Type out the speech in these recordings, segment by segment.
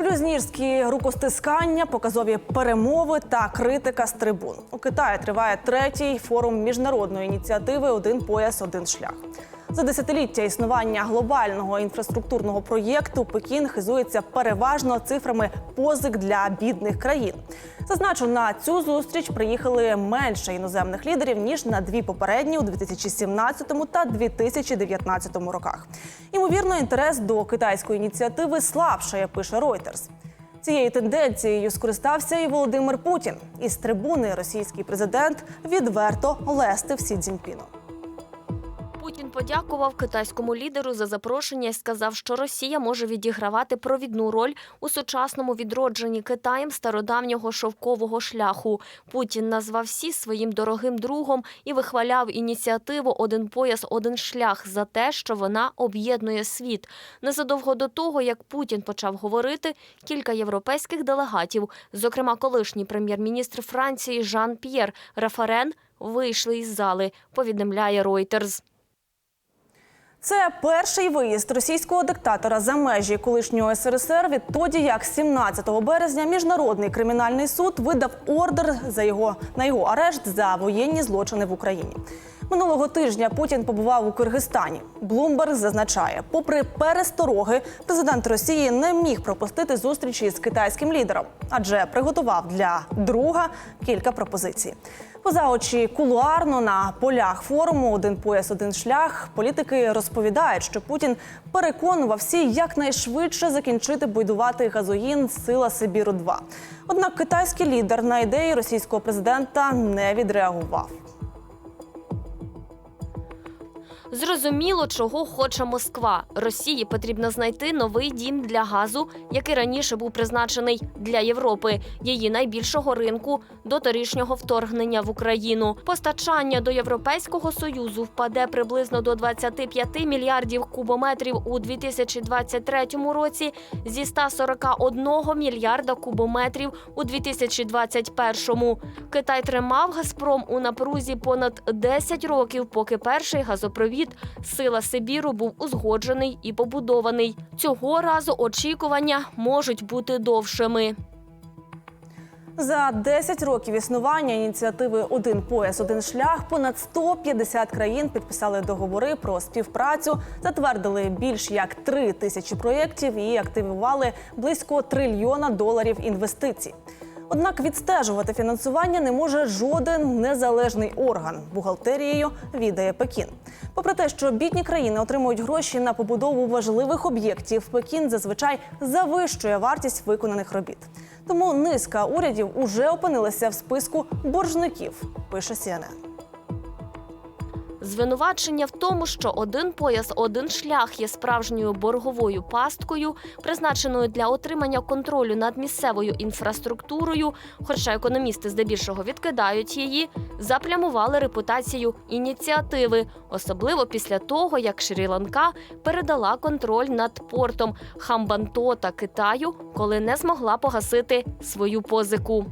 Блюзнірські рукостискання, показові перемови та критика з трибун. У Китаї триває третій форум міжнародної ініціативи Один пояс, один шлях. За десятиліття існування глобального інфраструктурного проєкту Пекін хизується переважно цифрами позик для бідних країн. Зазначу, на цю зустріч приїхали менше іноземних лідерів ніж на дві попередні у 2017 та 2019 роках. Ймовірно, інтерес до китайської ініціативи слабшає, пише Reuters. Цією тенденцією скористався і Володимир Путін. Із трибуни російський президент відверто лестив Сі Цзіньпіну. Путін подякував китайському лідеру за запрошення і сказав, що Росія може відігравати провідну роль у сучасному відродженні Китаєм стародавнього шовкового шляху. Путін назвав Сі своїм дорогим другом і вихваляв ініціативу Один пояс, один шлях за те, що вона об'єднує світ. Незадовго до того, як Путін почав говорити, кілька європейських делегатів, зокрема колишній прем'єр-міністр Франції Жан П'єр Рафарен, вийшли із зали. Повідомляє Reuters. Це перший виїзд російського диктатора за межі колишнього СРСР відтоді, як 17 березня міжнародний кримінальний суд видав ордер за його на його арешт за воєнні злочини в Україні. Минулого тижня Путін побував у Киргизстані. Блумберг зазначає, попри перестороги, президент Росії не міг пропустити зустрічі з китайським лідером, адже приготував для друга кілька пропозицій. Поза очі кулуарно на полях форуму Один пояс, один шлях. Політики розповідають, що Путін переконував всі якнайшвидше закінчити будувати газогін Сила Сибіру 2 Однак китайський лідер на ідеї російського президента не відреагував. Зрозуміло, чого хоче Москва. Росії потрібно знайти новий дім для газу, який раніше був призначений для Європи, її найбільшого ринку до торішнього вторгнення в Україну. Постачання до Європейського союзу впаде приблизно до 25 мільярдів кубометрів у 2023 році зі 141 мільярда кубометрів у 2021. Китай тримав Газпром у напрузі понад 10 років, поки перший газопровід Сила Сибіру був узгоджений і побудований. Цього разу очікування можуть бути довшими. За 10 років існування ініціативи Один пояс, один шлях понад 150 країн підписали договори про співпрацю, затвердили більш як 3 тисячі проєктів і активували близько трильйона доларів інвестицій. Однак відстежувати фінансування не може жоден незалежний орган. Бухгалтерією відає Пекін. Попри те, що бідні країни отримують гроші на побудову важливих об'єктів, Пекін зазвичай завищує вартість виконаних робіт. Тому низка урядів уже опинилася в списку боржників. Пише CNN. Звинувачення в тому, що один пояс, один шлях є справжньою борговою пасткою, призначеною для отримання контролю над місцевою інфраструктурою, хоча економісти здебільшого відкидають її, заплямували репутацію ініціативи, особливо після того, як Шрі-Ланка передала контроль над портом Хамбантота Китаю, коли не змогла погасити свою позику.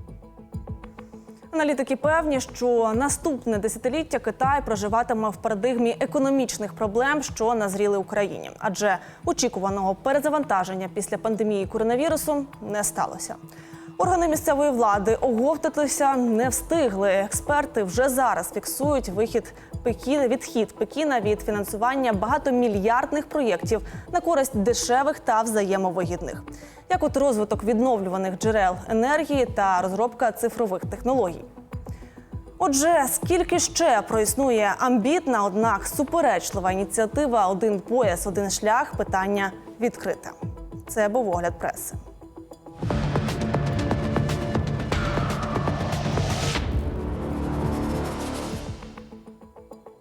Аналітики певні, що наступне десятиліття Китай проживатиме в парадигмі економічних проблем, що назріли Україні, адже очікуваного перезавантаження після пандемії коронавірусу не сталося. Органи місцевої влади оговтатися не встигли. Експерти вже зараз фіксують вихід Пекіна, відхід Пекіна від фінансування багатомільярдних проєктів на користь дешевих та взаємовигідних, як от розвиток відновлюваних джерел енергії та розробка цифрових технологій. Отже, скільки ще проіснує амбітна, однак суперечлива ініціатива Один пояс, один шлях питання відкрите. Це був огляд преси.